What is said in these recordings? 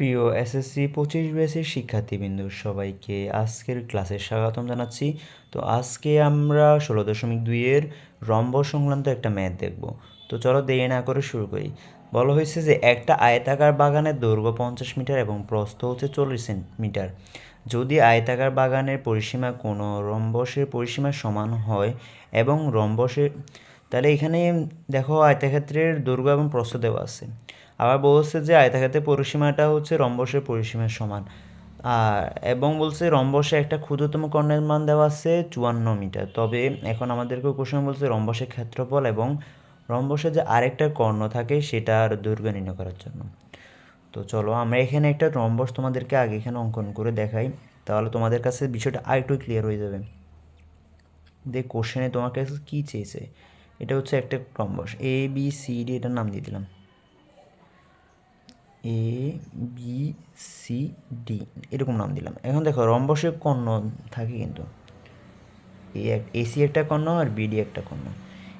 প্রিয় এসএসসি পঁচিশ ব্যাচের শিক্ষার্থীবৃন্দ, সবাইকে আজকের ক্লাসে স্বাগতম জানাচ্ছি। তো আজকে আমরা ষোলো দশমিক দুইয়ের রম্ব সংক্রান্ত একটা ম্যাথ দেখব। তো চলো দেরি না করে শুরু করি। বলা হয়েছে যে একটা আয়তাকার বাগানের দৈর্ঘ্য পঞ্চাশ মিটার এবং প্রস্থ হচ্ছে চল্লিশ সেন্টিমিটার। যদি আয়তাকার বাগানের পরিসীমা কোনো রম্বসের পরিসীমার সমান হয় এবং রম্বসের, তাহলে এখানে দেখো আয়তাক্ষেত্রের দৈর্ঘ্য এবং প্রস্থ দেওয়া আছে। আবার বলছে যে আয়তাক্ষেত্রের পরিসীমাটা হচ্ছে রম্বসের পরিসীমার সমান। আর, এবং বলছে রম্বসে একটা ক্ষুদ্রতম কর্ণের মান দেওয়া আছে চুয়ান্ন মিটার। তবে এখন আমাদেরকে কোশ্চেন বলছে রম্বসের ক্ষেত্রফল এবং রম্বসে যে আরেকটা কর্ণ থাকে সেটার দৈর্ঘ্য নির্ণয় করার জন্য। তো চলো, আমরা এখানে একটা রম্বস তোমাদেরকে আগে এখানে অঙ্কন করে দেখাই। তাহলে তোমাদের কাছে বিষয়টা আরেকটু ক্লিয়ার হয়ে যাবে। দেখ কোশ্চেনে তোমার কাছে কী চেয়েছে? এটা হচ্ছে একটা rhombus. A B C D এটার নাম দিয়ে দিলাম। এ বি সি ডি এরকম নাম দিলাম। এখন দেখো, রম্বসে কর্ণ থাকে কিন্তু। এ এক এসি একটা কর্ণ আর বিডি একটা কর্ণ।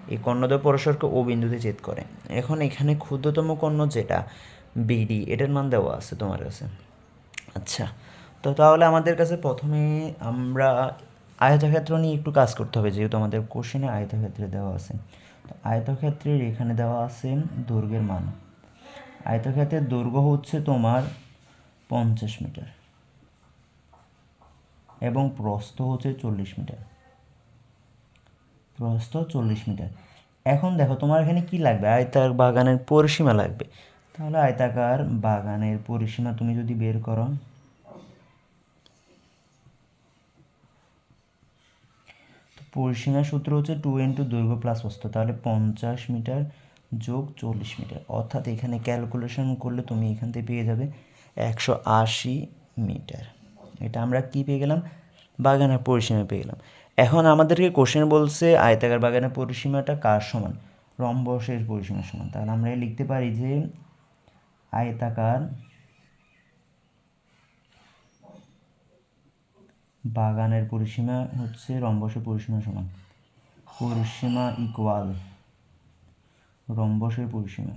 এই কর্ণদ্বয় পরস্পরকে ও বিন্দুতে ছেদ করে। এখন এখানে ক্ষুদ্রতম কর্ণ যেটা বিডি এটার মান দেওয়া আছে তোমার কাছে। আচ্ছা তো তাহলে আমাদের কাছে প্রথমে আমরা আয়তক্ষেত্র নিয়ে একটু কাজ করতে হবে, যেহেতু আমাদের কোশ্চেনে আয়তক্ষেত্রে দেওয়া আছে। তো আয়তক্ষেত্রের এখানে দেওয়া আছে দৈর্ঘ্যের মান। আয়তক্ষেত্রের দৈর্ঘ্য হচ্ছে তোমার পঞ্চাশ মিটার। এবং প্রস্থ হচ্ছে চল্লিশ মিটার। প্রস্থ চল্লিশ মিটার। এখন দেখো, তোমার এখানে কি লাগবে? আয়তার বাগানের পরিসীমা লাগবে। তাহলে আয়তাকার বাগানের পরিসীমা তুমি যদি বের করো। পরিসীমা সূত্র হচ্ছে টু ইন্টু দৈর্ঘ্য প্লাস প্রস্থ। তাহলে পঞ্চাশ মিটার যোগ চল্লিশ মিটার। অর্থাৎ এখানে ক্যালকুলেশন করলে তুমি এখান থেকে পেয়ে যাবে একশো আশি মিটার। এটা আমরা কি পেয়ে গেলাম? বাগানের পরিসীমা পেয়ে গেলাম। এখন আমাদেরকে কোশ্চেন বলছে, আয়তাকার বাগানের পরিসীমাটা কার সমান? রম্বসের পরিসীমার সমান। তাহলে আমরা লিখতে পারি যে আয়তাকার বাগানের পরিসীমা হচ্ছে রম্বসের পরিসীমার সমান। পরিসীমা ইকুয়াল রম্বসের পরিসীমা।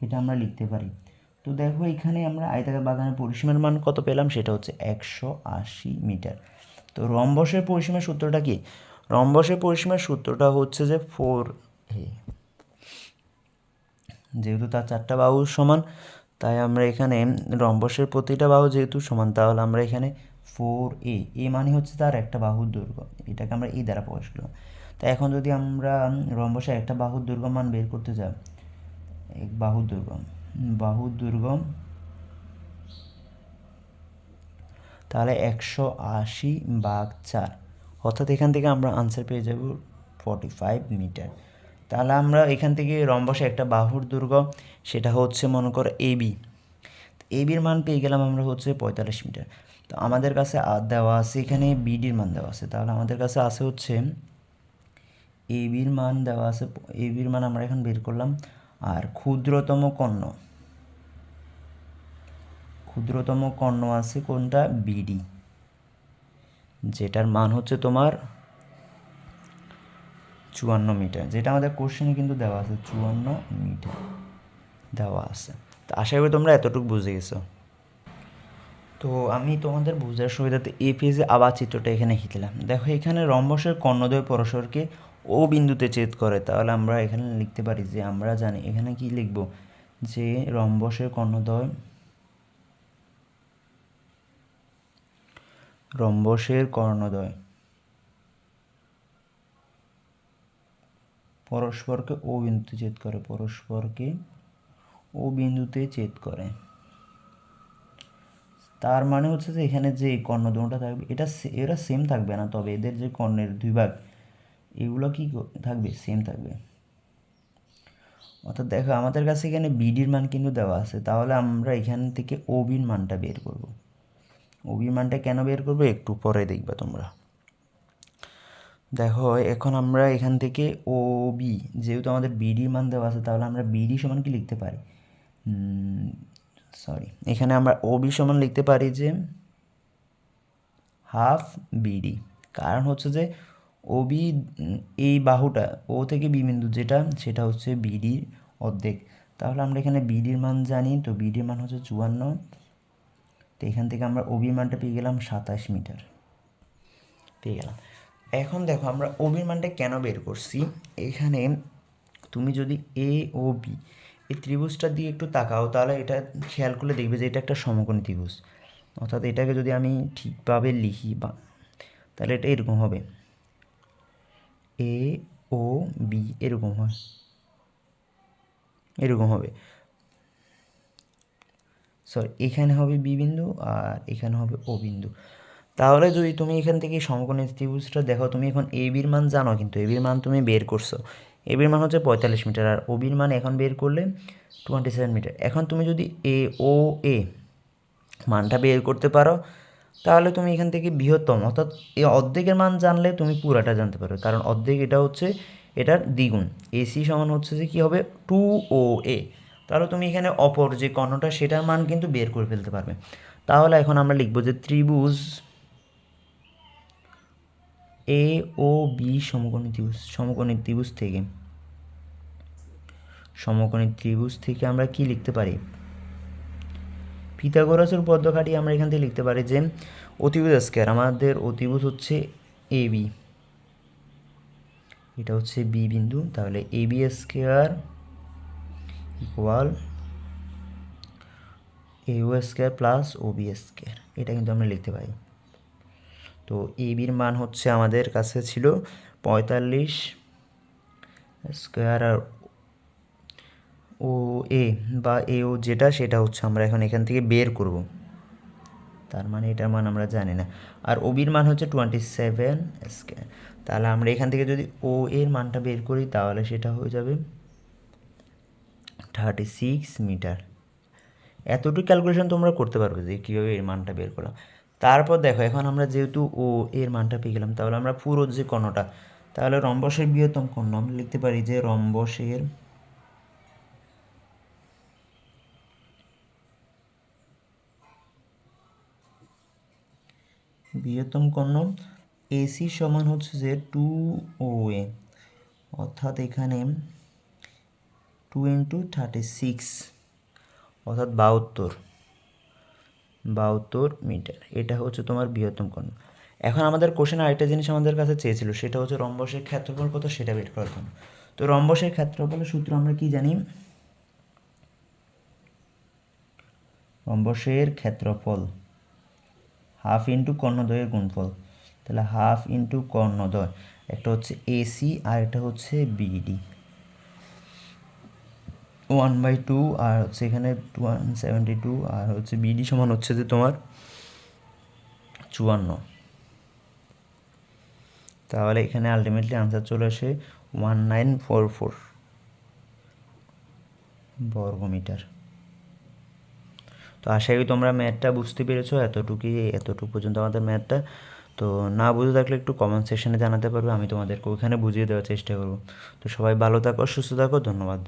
এটা আমরা লিখতে পারি। তো দেখো এখানে আমরা আয়তাকার বাগানের পরিসীমার মান কত পেলাম? সেটা হচ্ছে একশো আশি মিটার। তো রম্বসের পরিসীমার সূত্রটা কি? রম্বসের পরিসীমার সূত্রটা হচ্ছে যে ফোর এ। যেহেতু তার চারটা বাহু সমান, তাই আমরা এখানে রম্বসের প্রতিটা বাহু যেহেতু সমান, তাহলে আমরা এখানে ফোর এ এ মানে হচ্ছে তার একটা বাহুর দৈর্ঘ্য, এটাকে আমরা এই দ্বারা প্রকাশ করলাম। তো এখন যদি আমরা রম্বসের একটা বাহুর দৈর্ঘ্য মান বের করতে যাই, এক বাহুর দৈর্ঘ্য বাহুর দৈর্ঘ্য, তাহলে একশো আশি বাঘ চার, অর্থাৎ এখান থেকে আমরা আনসার পেয়ে যাব ফর্টি ফাইভ মিটার তাহলে আমরা এখান থেকে রম্বসে একটা বাহুর দৈর্ঘ্য, সেটা হচ্ছে মনে করো এবি এবির মান পেয়ে গেলাম আমরা হচ্ছে পঁয়তাল্লিশ মিটার তো আমাদের কাছে আর দেওয়া আছে, এখানে বিডির মান দেওয়া আছে। তাহলে আমাদের কাছে আছে হচ্ছে এ বির মান দেওয়া আছে এ বির মান আমরা এখন বের করলাম। আর ক্ষুদ্রতম কর্ণ ক্ষুদ্রতম কর্ণ আছে কোনটা? বিডি যেটার মান হচ্ছে তোমার চুয়ান্ন মিটার, যেটা আমাদের কোশ্চেনে কিন্তু দেওয়া আছে, চুয়ান্ন মিটার দেওয়া আছে। তো আশা করি তোমরা এতটুকু বুঝে গেছো। তো আমি তোমাদের বোঝার সুবিধাতে এই পেজে আবার চিত্রটা এখানে হিতলাম দেখো, এখানে রম্বসের কর্ণদ্বয় পরস্পরকে ও বিন্দুতে ছেদ করে। তাহলে আমরা এখানে লিখতে পারি যে আমরা জানি, এখানে কি লিখব? যে রম্বসের কর্ণদ্বয় রম্বসের কর্ণদ্বয় পরস্পরকে ও বিন্দুতে ছেদ করে, পরস্পরকে ও বিন্দুতে ছেদ করে। তার মানে হচ্ছে যে এখানে যে কর্ণদ্বয়টা থাকবে, এটা এরা সেম থাকবে না, তবে এদের যে কর্ণের দুই ভাগ, এগুলো কি থাকবে সেম থাকবে। অর্থাৎ দেখো, আমাদের কাছে এখানে বিডির মান কিন্তু দেওয়া আছে, তাহলে আমরা এখান থেকে ওবির মানটা বের করব। ওবির মানটা কেন বের করব? একটু পরে দেখবে তোমরা। দেখো, এখন আমরা এখান থেকে ও বি যেহেতু আমাদের বিডির মান দেওয়া আছে, তাহলে আমরা বিডি সমান কি লিখতে পারি? সরি এখানে আমরা ও বি সমান লিখতে পারি যে হাফ বিডি কারণ হচ্ছে যে ও বি এই বাহুটা ও থেকে বি বিন্দু যেটা, সেটা হচ্ছে বিডির অর্ধেক। তাহলে আমরা এখানে বিডির মান জানি, তো বিডির মান হচ্ছে চুয়ান্ন। তো এখান থেকে আমরা ওবির মানটা পেয়ে গেলাম সাতাশ মিটার। পেয়ে গেলাম। এখন দেখো, আমরা ওবির মানটা কেন বের করছি? এখানে তুমি যদি এ ও বি এই ত্রিভুজটার দিকে একটু তাকাও, তাহলে এটা খেয়াল করলে দেখবে যে এটা একটা সমকোণী ত্রিভুজ। অর্থাৎ এটাকে যদি আমি ঠিকভাবে লিখি বা, তাহলে এটা এরকম হবে। এ, ও, বি, এরকম হয়। এরকম হবে। সরি, এখানে হবে বি বিন্দু আর এখানে হবে ও বিন্দু। তাহলে যদি তুমি এখান থেকে সমকোণী ত্রিভুজটা দেখো, তুমি এখন এ বির মান জানো কিন্তু, এ বির মান তুমি বের করছ। এ বির মান হচ্ছে পঁয়তাল্লিশ মিটার আর ও বির মান এখন বের করলে টোয়েন্টি সেভেন মিটার। এখন তুমি যদি এ, ও, এ মানটা বের করতে পারো, তাহলে তুমি এখান থেকে বৃহত্তম, অর্থাৎ এই অর্ধেকের মান জানলে তুমি পুরাটা জানতে পারো কারণ অর্ধেক এটা হচ্ছে, এটার দ্বিগুণ। এসি সমান হচ্ছে যে কী হবে? টু ও এ তাহলে তুমি এখানে অপর যে কর্ণটা, সেটার মান কিন্তু বের করে ফেলতে পারবে। তাহলে এখন আমরা লিখব যে ত্রিভুজ এ ও বি সমকোণী ত্রিভুজ সমকোণী ত্রিভুজ থেকে। সমকোণী ত্রিভুজ থেকে আমরা কি লিখতে পারি? পিথাগোরাসের পদ্ম কাটিয়ে আমরা এখান থেকে লিখতে পারি যে অতিভুজ স্কোয়ার, আমাদের অতিভুজ হচ্ছে এ বি এটা হচ্ছে বি বিন্দু, তাহলে A B square equal A O square plus O B square. এটা কিন্তু আমরা লিখতে পারি। তো এ বির মান হচ্ছে আমাদের কাছে ছিল পঁয়তাল্লিশ স্কোয়ার আর ও এ বা এ ও যেটা সেটা হচ্ছে আমরা এখন এখান থেকে বের করব। তার মানে এটার মান আমরা জানি না। আর ওবির মান হচ্ছে টোয়েন্টি সেভেন স্কোয়ার তাহলে আমরা এখান থেকে যদি ও এর মানটা বের করি, তাহলে সেটা হয়ে যাবে থার্টি সিক্স মিটার এতটুকু ক্যালকুলেশন তোমরা করতে পারবে যে কীভাবে এর মানটা বের করলাম তারপর দেখো, এখন আমরা যেহেতু ও এর মানটা পেয়ে গেলাম, তাহলে আমরা পুরো যে কর্ণটা তাহলে রম্বসের বৃহত্তম কর্ণ আমরা লিখতে পারি যে রম্বসের বৃহত্তম কর্ণ এসি সমান হচ্ছে যে টু ও এ, অর্থাৎ এখানে টু ইন্টু থার্টি সিক্স, অর্থাৎ বাহাত্তর। বাহাত্তর মিটার। এটা হচ্ছে তোমার বৃহত্তম কর্ণ এখন আমাদের কোশ্চেন আরেকটা জিনিস আমাদের কাছে চেয়েছিল, সেটা হচ্ছে রম্বসের ক্ষেত্রফল কত, সেটা বের করার জন্য। তো রম্বসের ক্ষেত্রফলের সূত্র আমরা কি জানি? রম্বসের ক্ষেত্রফল হাফ ইন্টু কর্ণদ্বয়ের গুণফল। তাহলে হাফ ইন্টু কর্ণদ্বয়, একটা হচ্ছে এসি আর একটা হচ্ছে বিডি ওয়ান বাই টু আর হচ্ছে এখানে ওয়ান সেভেন্টি টু আর হচ্ছে বিডি সমান হচ্ছে যে তোমার চুয়ান্ন। তাহলে এখানে আলটিমেটলি আনসার চলে আসে ওয়ান নাইন ফোর ফোর বর্গমিটার। তো আশা করি তোমরা ম্যাথটা বুঝতে পেরেছ, এতটুকুই, এতটুকু পর্যন্ত আমাদের ম্যাথটা তো না বুঝে থাকলে একটু কমেন্ট সেকশনে জানাতে পারবে, আমি তোমাদেরকে ওখানে বুঝিয়ে দেওয়ার চেষ্টা করব। তো সবাই ভালো থাকো, সুস্থ থাকো, ধন্যবাদ।